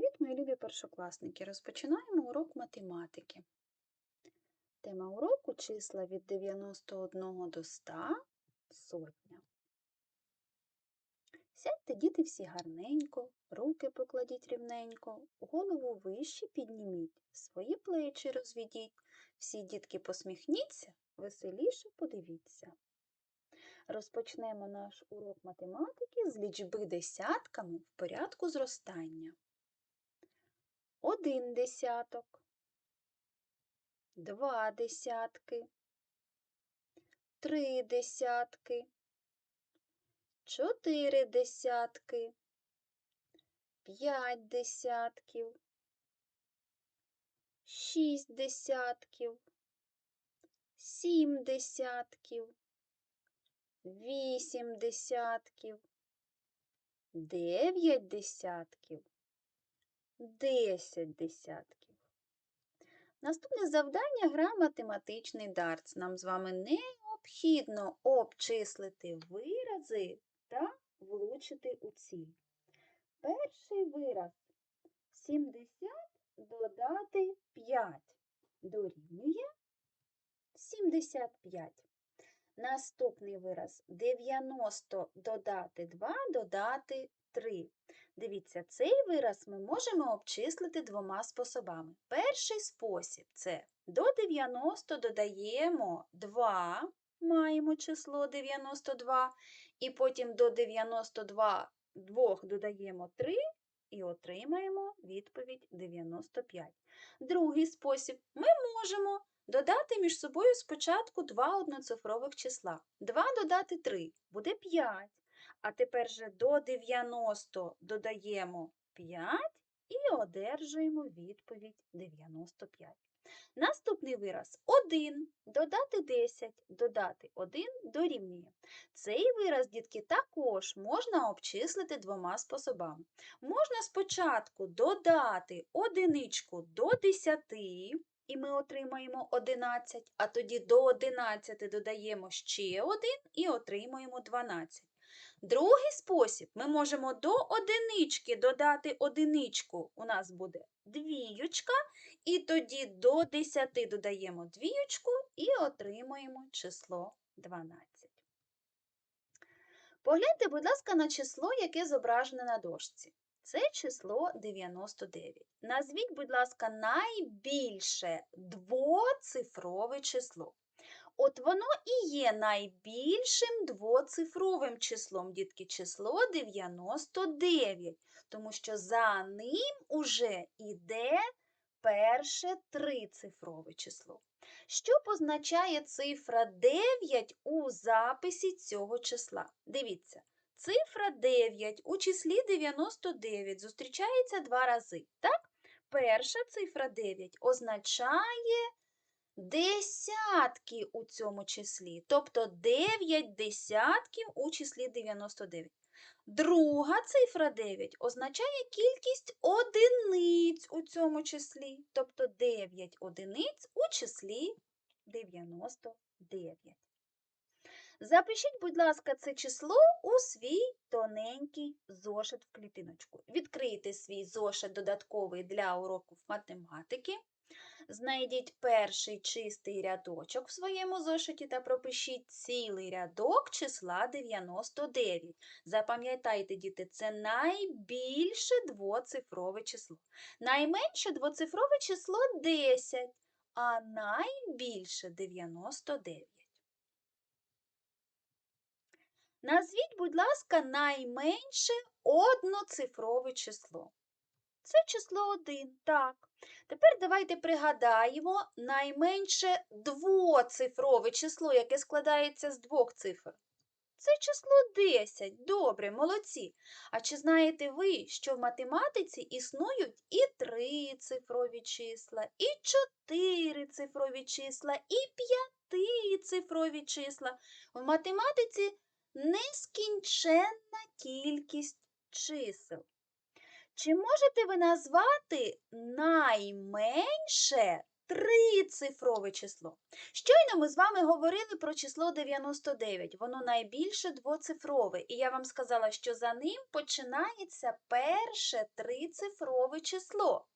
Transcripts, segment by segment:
Привіт, мої любі першокласники! Розпочинаємо урок математики. Тема уроку числа від 91 до 100 сотня. Сядьте, діти, всі гарненько, руки покладіть рівненько, голову вище підніміть, свої плечі розведіть. Всі дітки посміхніться, веселіше подивіться. Розпочнемо наш урок математики з лічби десятками в порядку зростання. Один десяток, два десятки, три десятки, чотири десятки, п'ять десятків, шість десятків, сім десятків, вісім десятків, дев'ять десятків, десять десятків. Наступне завдання гра математичний дартс. Нам з вами необхідно обчислити вирази та влучити у ціль. Перший вираз 70 додати 5 дорівнює 75. Наступний вираз 90 додати 2 додати 3. Дивіться, цей вираз ми можемо обчислити двома способами. Перший спосіб це до 90 додаємо 2, маємо число 92, і потім до 92 2 додаємо 3 і отримаємо відповідь 95. Другий спосіб ми можемо додати між собою спочатку два одноцифрових числа. 2 додати 3 буде 5. А тепер же до 90 додаємо 5 і одержуємо відповідь 95. Наступний вираз 1 додати 10, додати 1 дорівнює. Цей вираз, дітки, також можна обчислити двома способами. Можна спочатку додати одиничку до 10, і ми отримаємо 11, а тоді до 11 додаємо ще 1 і отримуємо 12. Другий спосіб ми можемо до одинички додати одиничку. У нас буде двіючка, і тоді до 10 додаємо двіючку і отримуємо число 12. Погляньте, будь ласка, на число, яке зображене на дошці. Це число 99. Назвіть, будь ласка, найбільше двоцифрове число. От воно і є найбільшим двоцифровим числом, дітки, число 99, тому що за ним уже йде перше трицифрове число. Що позначає цифра 9 у записі цього числа? Дивіться, цифра 9 у числі 99 зустрічається два рази. Так? Перша цифра 9 означає десятки у цьому числі, тобто 9 десятків у числі 99. Друга цифра 9 означає кількість одиниць у цьому числі, тобто 9 одиниць у числі 99. Запишіть, будь ласка, це число у свій тоненький зошит в клітиночку. Відкрийте свій зошит додатковий для уроків математики. Знайдіть перший чистий рядочок в своєму зошиті та пропишіть цілий рядок числа 99. Запам'ятайте, діти, це найбільше двоцифрове число. Найменше двоцифрове число 10, а найбільше 99. Назвіть, будь ласка, найменше одноцифрове число. Це число 1, так. Тепер давайте пригадаємо найменше двоцифрове число, яке складається з двох цифр. Це число 10. Добре, молодці. А чи знаєте ви, що в математиці існують і трицифрові числа, і чотирицифрові числа, і п'ятицифрові числа? В математиці нескінченна кількість чисел. Чи можете ви назвати найменше трицифрове число. Щойно ми з вами говорили про число 99. Воно найбільше двоцифрове, і я вам сказала, що за ним починається перше трицифрове число.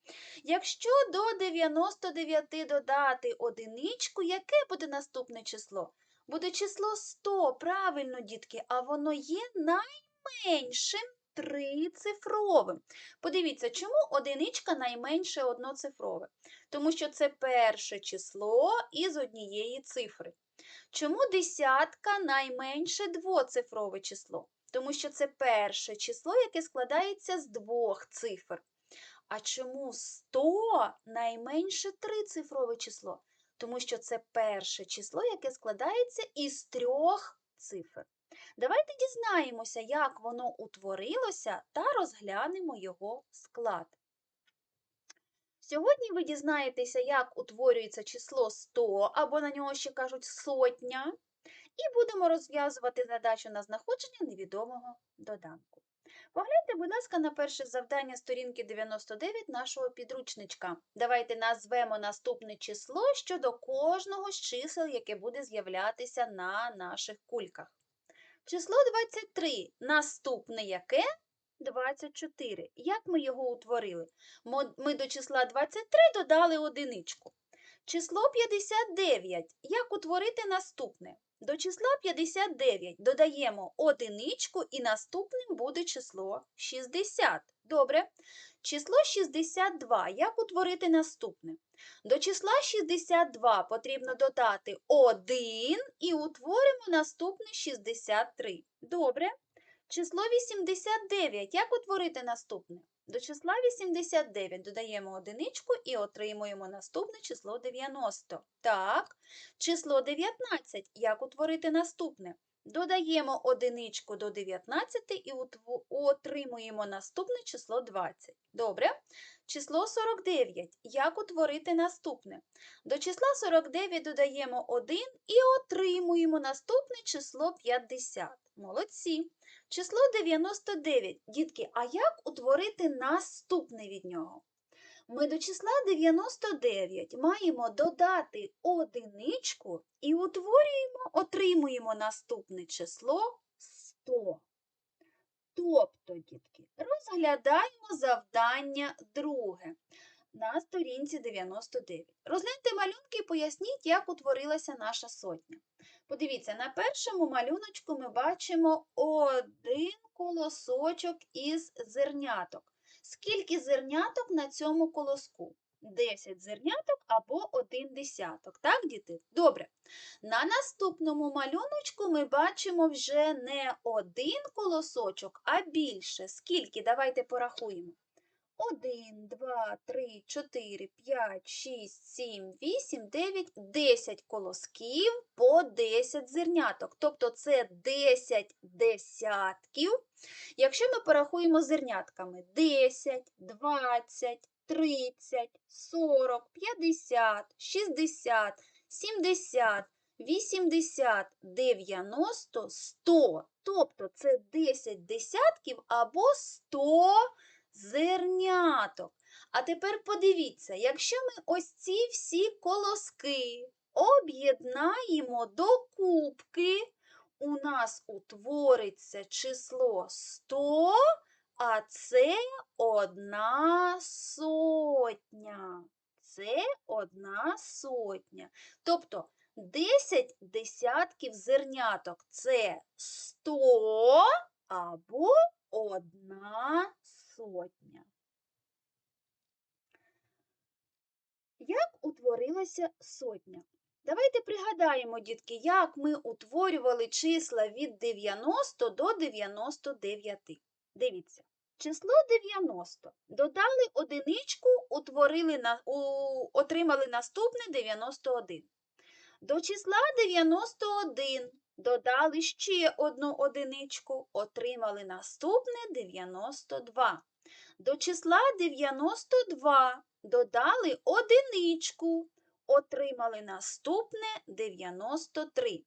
Якщо до 99 додати одиничку, яке буде наступне число? Буде число 100, правильно, дітки, а воно є найменшим трицифровим. Подивіться, чому одиничка найменше одноцифрове? Тому що це перше число із однієї цифри. Чому десятка найменше двоцифрове число? Тому що це перше число, яке складається з двох цифр. А чому 100 найменше трицифрове число? Тому що це перше число, яке складається із трьох цифр. Давайте дізнаємося, як воно утворилося, та розглянемо його склад. Сьогодні ви дізнаєтеся, як утворюється число 100, або на нього ще кажуть сотня, і будемо розв'язувати задачу на знаходження невідомого доданку. Погляньте, будь ласка, на перше завдання сторінки 99 нашого підручничка. Давайте назвемо наступне число щодо кожного з чисел, яке буде з'являтися на наших кульках. Число 23. Наступне яке? 24. Як ми його утворили? Ми до числа 23 додали одиничку. Число 59. Як утворити наступне? До числа 59 додаємо одиничку і наступним буде число 60. Добре. Число 62. Як утворити наступне? До числа 62 потрібно додати 1 і утворимо наступне 63. Добре. Число 89. Як утворити наступне? До числа 89 додаємо одиничку і отримуємо наступне число 90. Так. Число 19. Як утворити наступне? Додаємо одиничку до 19 і отримуємо наступне число 20. Добре. Число 49. Як утворити наступне? До числа 49 додаємо 1 і отримуємо наступне число 50. Молодці. Число 99. Дітки, а як утворити наступне від нього? Ми до числа 99 маємо додати одиничку і утворюємо, отримуємо наступне число 100. Тобто, дітки, розглядаємо завдання друге на сторінці 99. Розгляньте малюнки і поясніть, як утворилася наша сотня. Подивіться, на першому малюночку ми бачимо один колосочок із зерняток. Скільки зерняток на цьому колоску? 10 зерняток або 1 десяток. Так, діти? Добре. На наступному малюночку ми бачимо вже не один колосочок, а більше. Скільки? Давайте порахуємо. 1, 2, 3, 4, 5, 6, 7, 8, 9, 10 колосків по 10 зерняток. Тобто це 10 десятків. Якщо ми порахуємо зернятками 10, 20, 30, 40, 50, 60, 70, 80, 90, 100. Тобто це 10 десятків або 100 зерняток. А тепер подивіться, якщо ми ось ці всі колоски об'єднаємо до кубки, у нас утвориться число 100, а це одна сотня. Це одна сотня. Тобто 10 десятків зерняток це 100 або одна сотня. Як утворилася сотня? Давайте пригадаємо, дітки, як ми утворювали числа від 90 до 99. Дивіться, число 90. Додали одиничку, утворили на, у, отримали наступне 91. До числа 91 додали ще одну одиничку, отримали наступне 92. До числа 92 додали одиничку, отримали наступне 93.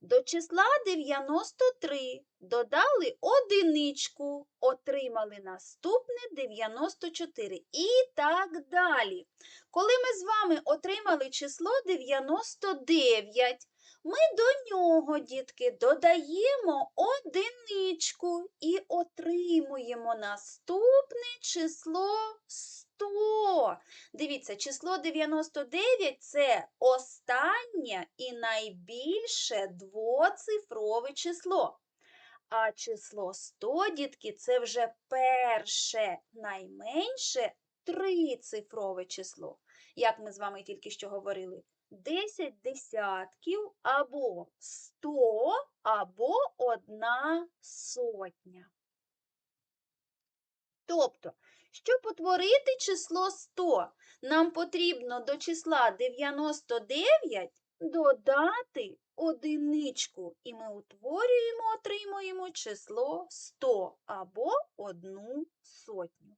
До числа 93 додали одиничку, отримали наступне 94 і так далі. Коли ми з вами отримали число 99, ми до нього, дітки, додаємо одиничку і отримуємо наступне число 100. Дивіться, число 99 – це останнє і найбільше двоцифрове число. А число 100, дітки, це вже перше, найменше трицифрове число. Як ми з вами тільки що говорили, 10 десятків або 100, або одна сотня. Тобто, щоб утворити число 100, нам потрібно до числа 99 додати одиничку, і ми утворюємо, отримуємо число 100 або одну сотню.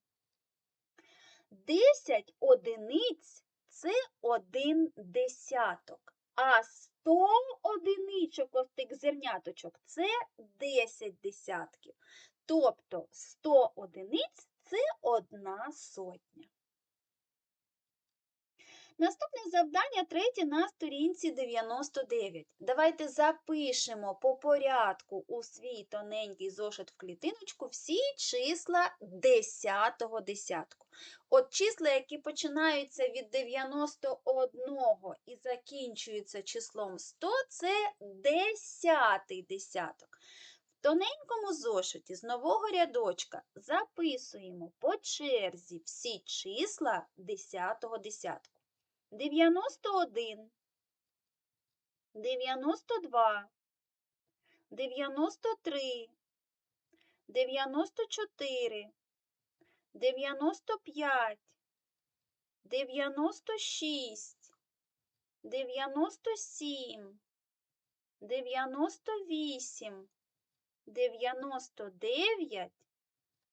10 одиниць це один десяток, а 100 одиничок, тих зерняточок, це 10 десятків. Тобто 100 одиниць це одна сотня. Наступне завдання третє на сторінці 99. Давайте запишемо по порядку у свій тоненький зошит в клітиночку всі числа 10-го десятку. От числа, які починаються від 91 і закінчуються числом 100, це 10-й десяток. В тоненькому зошиті з нового рядочка записуємо по черзі всі числа 10-го десятку. 91, 92, 93, 94, 95, 96, 97, 98, 99,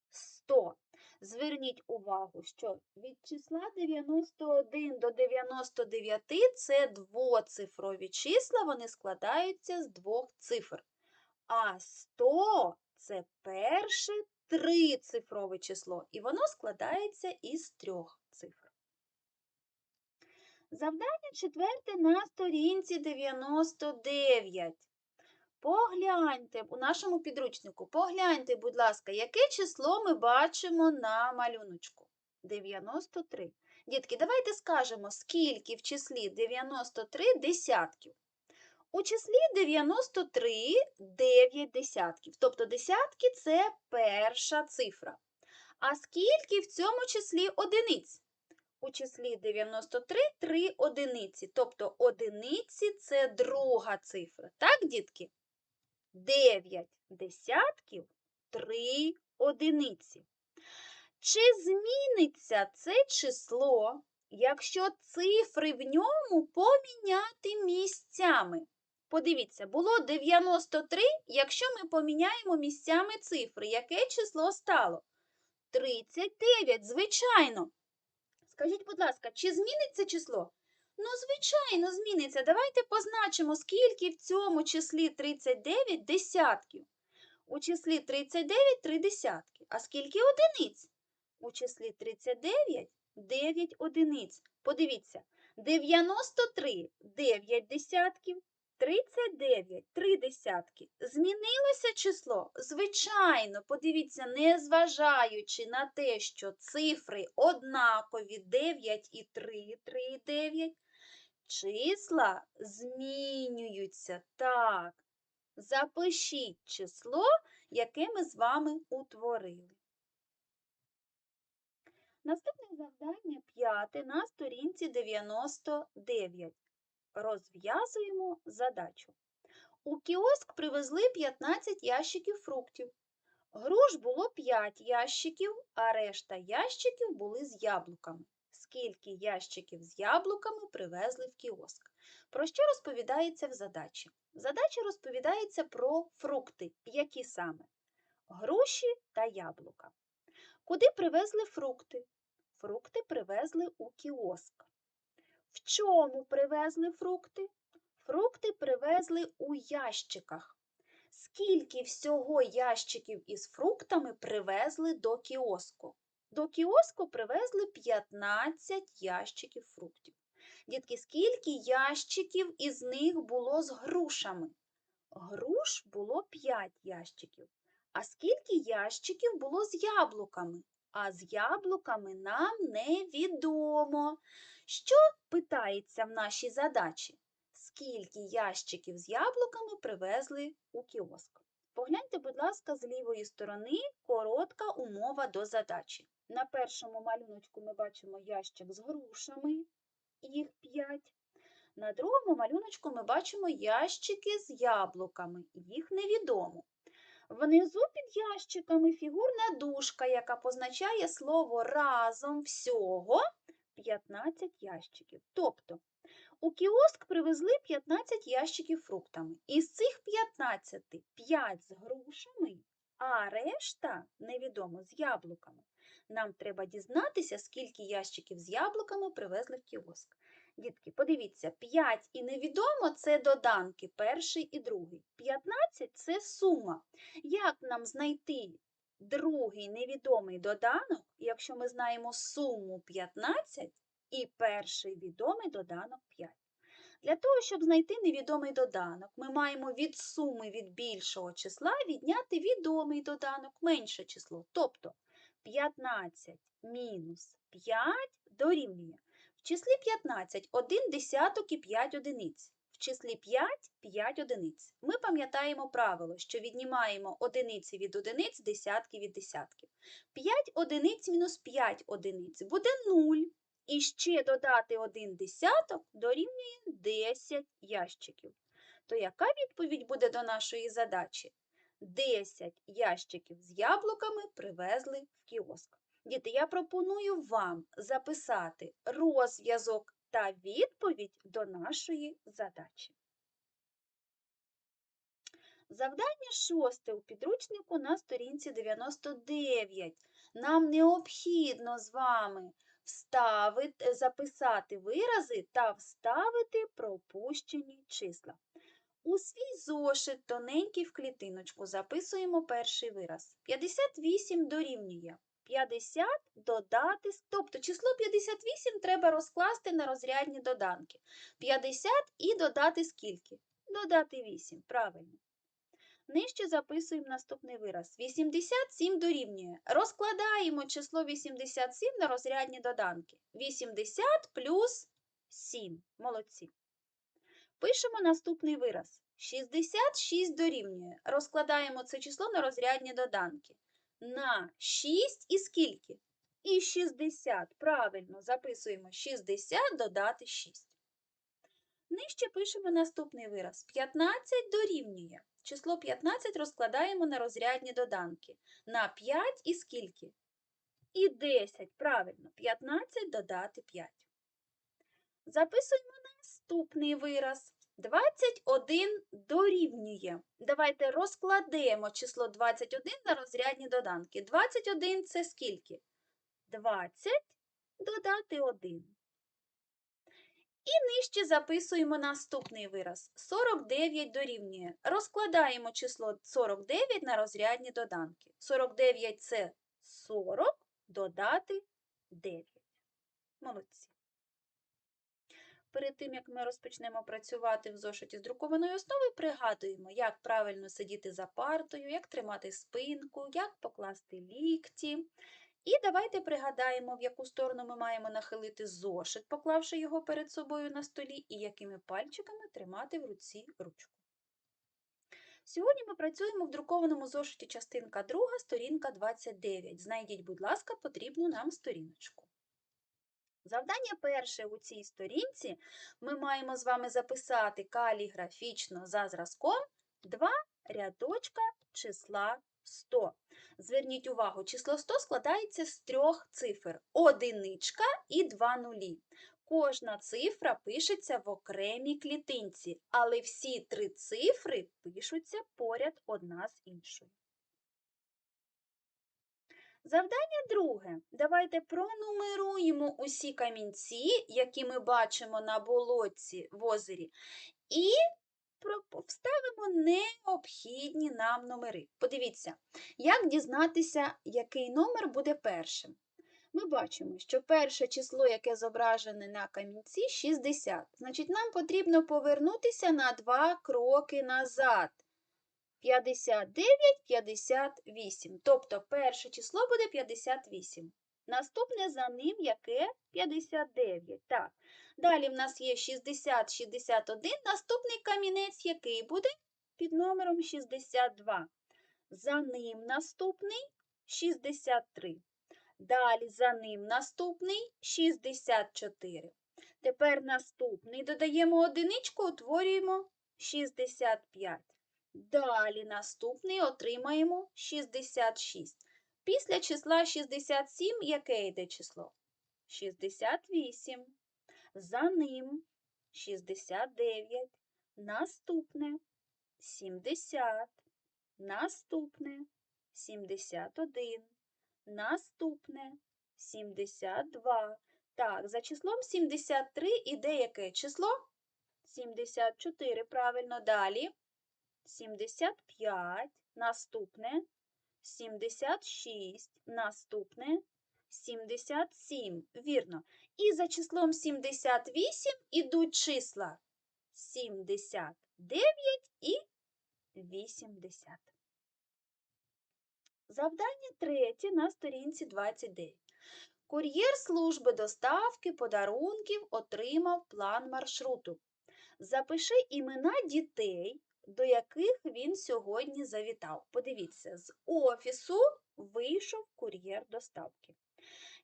100. Зверніть увагу, що від числа 91 до 99 це двоцифрові числа, вони складаються з двох цифр. А 100 це перше трицифрове число, і воно складається із трьох цифр. Завдання четверте на сторінці 99. Погляньте у нашому підручнику, погляньте, будь ласка, яке число ми бачимо на малюночку? 93. Дітки, давайте скажемо, скільки в числі 93 десятків. У числі 93 9 десятків. Тобто десятки це перша цифра. А скільки в цьому числі одиниць? У числі 93 3 одиниці. Тобто одиниці це друга цифра. Так, дітки? 9 десятків 3 одиниці. Чи зміниться це число, якщо цифри в ньому поміняти місцями? Подивіться, було 93, якщо ми поміняємо місцями цифри, яке число стало? 39, звичайно. Скажіть, будь ласка, чи зміниться число? Ну, звичайно, зміниться. Давайте позначимо, скільки в цьому числі 39 десятків. У числі 39 три десятки. А скільки одиниць? У числі 39 9 одиниць. Подивіться, 93 9 десятків, 39 3 десятки. Змінилося число? Звичайно, подивіться, незважаючи на те, що цифри однакові 9 і 3, 3 і 9, числа змінюються. Так, запишіть число, яке ми з вами утворили. Наступне завдання п'яте на сторінці 99. Розв'язуємо задачу. У кіоск привезли 15 ящиків фруктів. Груш було 5 ящиків, а решта ящиків були з яблуками. Скільки ящиків з яблуками привезли в кіоск? Про що розповідається в задачі? В задачі розповідається про фрукти, які саме? Груші та яблука. Куди привезли фрукти? Фрукти привезли у кіоск. В чому привезли фрукти? Фрукти привезли у ящиках. Скільки всього ящиків із фруктами привезли до кіоску? До кіоску привезли 15 ящиків фруктів. Дітки, скільки ящиків із них було з грушами? Груш було 5 ящиків. А скільки ящиків було з яблуками? А з яблуками нам невідомо. Що питається в нашій задачі? Скільки ящиків з яблуками привезли у кіоск? Погляньте, будь ласка, з лівої сторони коротка умова до задачі. На першому малюночку ми бачимо ящик з грушами, їх 5. На другому малюночку ми бачимо ящики з яблуками, їх невідомо. Внизу під ящиками фігурна дужка, яка позначає слово разом всього 15 ящиків. Тобто у кіоск привезли 15 ящиків фруктами. Із цих 15 5 з грушами, а решта невідомо з яблуками. Нам треба дізнатися, скільки ящиків з яблуками привезли в кіоск. Дітки, подивіться, 5 і невідомо це доданки, перший і другий. 15 це сума. Як нам знайти другий невідомий доданок, якщо ми знаємо суму 15 і перший відомий доданок 5? Для того, щоб знайти невідомий доданок, ми маємо від суми від більшого числа відняти відомий доданок менше число. Тобто 15 мінус 5 дорівнює. В числі 15 1 десяток і 5 одиниць. В числі 5 5 одиниць. Ми пам'ятаємо правило, що віднімаємо одиниці від одиниць, десятки від десятків. 5 одиниць мінус 5 одиниць буде 0. І ще додати 1 десяток дорівнює 10 ящиків. То яка відповідь буде до нашої задачі? 10 ящиків з яблуками привезли в кіоск. Діти, я пропоную вам записати розв'язок та відповідь до нашої задачі. Завдання шосте у підручнику на сторінці 99. Нам необхідно з вами вставити, записати вирази та вставити пропущені числа. У свій зошит тоненький в клітиночку записуємо перший вираз. 58 дорівнює. 50 додати, тобто число 58 треба розкласти на розрядні доданки. 50 і додати скільки? Додати 8, правильно. Нижче записуємо наступний вираз. 87 дорівнює. Розкладаємо число 87 на розрядні доданки. 80 плюс 7. Молодці. Пишемо наступний вираз. 66 дорівнює. Розкладаємо це число на розрядні доданки. На 6 і скільки? І 60. Правильно, записуємо 60 додати 6. Нижче пишемо наступний вираз. 15 дорівнює. Число 15 розкладаємо на розрядні доданки. На 5 і скільки? І 10. Правильно, 15 додати 5. Записуємо наступний вираз. 21 дорівнює. Давайте розкладемо число 21 на розрядні доданки. 21 це скільки? 20 додати 1. І нижче записуємо наступний вираз. 49 дорівнює. Розкладаємо число 49 на розрядні доданки. 49 це 40 додати 9. Молодці. Перед тим, як ми розпочнемо працювати в зошиті з друкованої основи, пригадуємо, як правильно сидіти за партою, як тримати спинку, як покласти лікті. І давайте пригадаємо, в яку сторону ми маємо нахилити зошит, поклавши його перед собою на столі, і якими пальчиками тримати в руці ручку. Сьогодні ми працюємо в друкованому зошиті частинка 2, сторінка 29. Знайдіть, будь ласка, потрібну нам сторіночку. Завдання перше у цій сторінці ми маємо з вами записати каліграфічно за зразком два рядочка числа 100. Зверніть увагу, число 100 складається з трьох цифр одиничка і два нулі. Кожна цифра пишеться в окремій клітинці, але всі три цифри пишуться поряд одна з іншою. Завдання друге. Давайте пронумеруємо усі камінці, які ми бачимо на болотці в озері, і вставимо необхідні нам номери. Подивіться, як дізнатися, який номер буде першим. Ми бачимо, що перше число, яке зображене на камінці, 60. Значить, нам потрібно повернутися на два кроки назад. 59, 58. Тобто перше число буде 58. Наступне за ним яке? 59. Так. Далі в нас є 60, 61. Наступний камінець який буде? Під номером 62. За ним наступний 63. Далі за ним наступний 64. Тепер наступний додаємо одиничку, утворюємо 65. Далі наступний отримаємо 66. Після числа 67 яке йде число? 68. За ним 69. Наступне 70. Наступне 71. Наступне 72. Так, за числом 73 іде яке число? 74. Правильно. Далі 75. Наступне 76. Наступне 77. Вірно. І за числом 78 ідуть числа 79 і 80. Завдання третє на сторінці 29. Кур'єр служби доставки подарунків отримав план маршруту. Запиши імена дітей, до яких він сьогодні завітав. Подивіться, з офісу вийшов кур'єр доставки.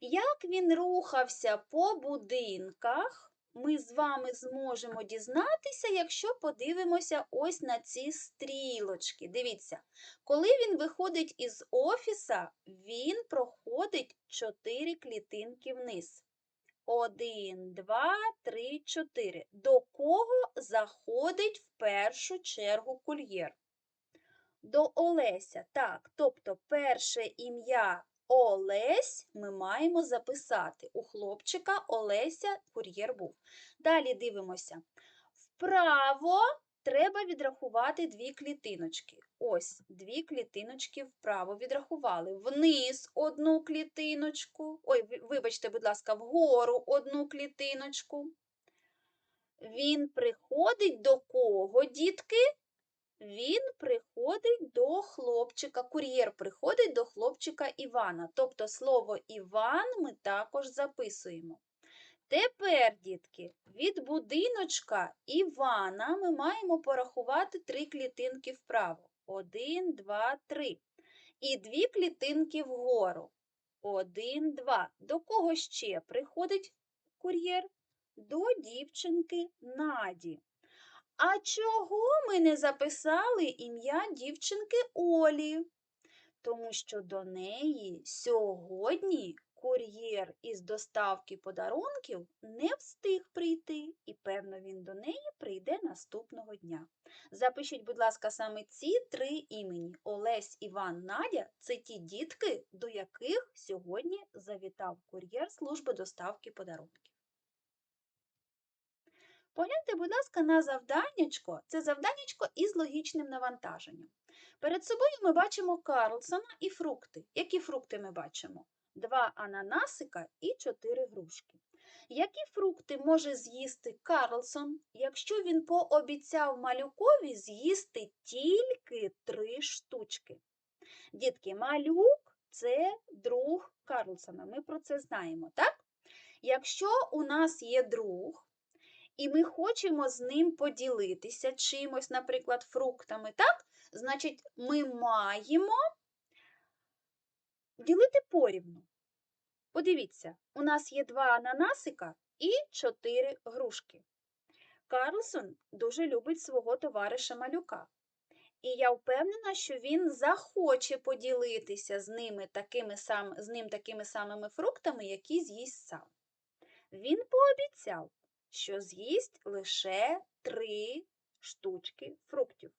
Як він рухався по будинках, ми з вами зможемо дізнатися, якщо подивимося ось на ці стрілочки. Дивіться, коли він виходить із офіса, він проходить 4 клітинки вниз. Один, два, три, чотири. До кого заходить в першу чергу кур'єр? До Олеся. Так, тобто перше ім'я Олесь ми маємо записати. У хлопчика Олеся кур'єр був. Далі дивимося. Вправо треба відрахувати дві клітиночки. Ось дві клітиночки вправо відрахували. Вниз одну клітиночку. Ой, вибачте, будь ласка, вгору одну клітиночку. Він приходить до кого, дітки? Він приходить до хлопчика, кур'єр приходить до хлопчика Івана. Тобто слово Іван ми також записуємо. Тепер, дітки, від будиночка Івана ми маємо порахувати три клітинки вправо. Один, два, три. І дві клітинки вгору. Один, два. До кого ще приходить кур'єр? До дівчинки Наді. А чого ми не записали ім'я дівчинки Олі? Тому що до неї сьогодні кур'єр із доставки подарунків не встиг прийти, і, певно, він до неї прийде наступного дня. Запишіть, будь ласка, саме ці три імені Олесь, Іван, Надя це ті дітки, до яких сьогодні завітав кур'єр служби доставки подарунків. Погляньте, будь ласка, на завданнячко. Це завданнячко із логічним навантаженням. Перед собою ми бачимо Карлсона і фрукти. Які фрукти ми бачимо? Два ананасика і чотири грушки. Які фрукти може з'їсти Карлсон, якщо він пообіцяв малюкові з'їсти тільки три штучки? Дітки, малюк це друг Карлсона. Ми про це знаємо, так? Якщо у нас є друг, і ми хочемо з ним поділитися чимось, наприклад, фруктами, так? Значить, ми маємо ділити порівну. Подивіться, у нас є два ананасика і чотири грушки. Карлсон дуже любить свого товариша малюка. І я впевнена, що він захоче поділитися з, ними такими сам, з ним такими самими фруктами, які з'їсть сам. Він пообіцяв, що з'їсть лише три штучки фруктів.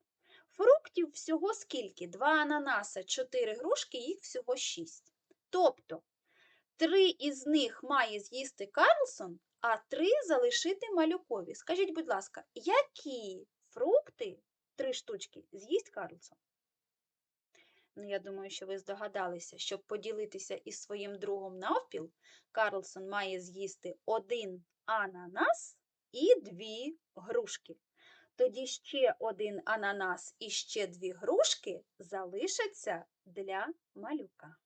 Фруктів всього скільки? Два ананаса, чотири грушки, їх всього шість. Тобто три із них має з'їсти Карлсон, а три залишити малюкові. Скажіть, будь ласка, які фрукти, три штучки, з'їсть Карлсон? Ну, я думаю, що ви здогадалися, щоб поділитися із своїм другом навпіл, Карлсон має з'їсти один ананас і дві грушки. Тоді ще один ананас і ще дві грушки залишаться для малюка.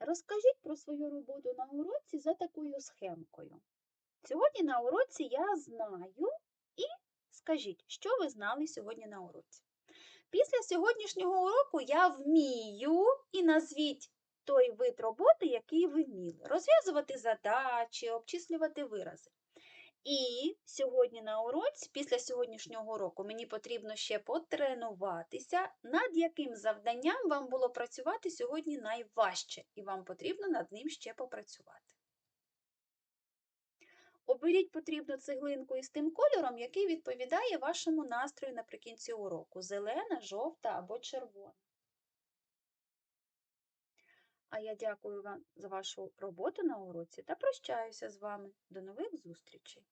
Розкажіть про свою роботу на уроці за такою схемкою. Сьогодні на уроці я знаю і скажіть, що ви знали сьогодні на уроці. Після сьогоднішнього уроку я вмію і назвіть той вид роботи, який ви вміли. Розв'язувати задачі, обчислювати вирази. І сьогодні на уроці, після сьогоднішнього уроку, мені потрібно ще потренуватися, над яким завданням вам було працювати сьогодні найважче, і вам потрібно над ним ще попрацювати. Оберіть потрібну цеглинку із тим кольором, який відповідає вашому настрою наприкінці уроку зелена, жовта або червона. А я дякую вам за вашу роботу на уроці та прощаюся з вами. До нових зустрічей!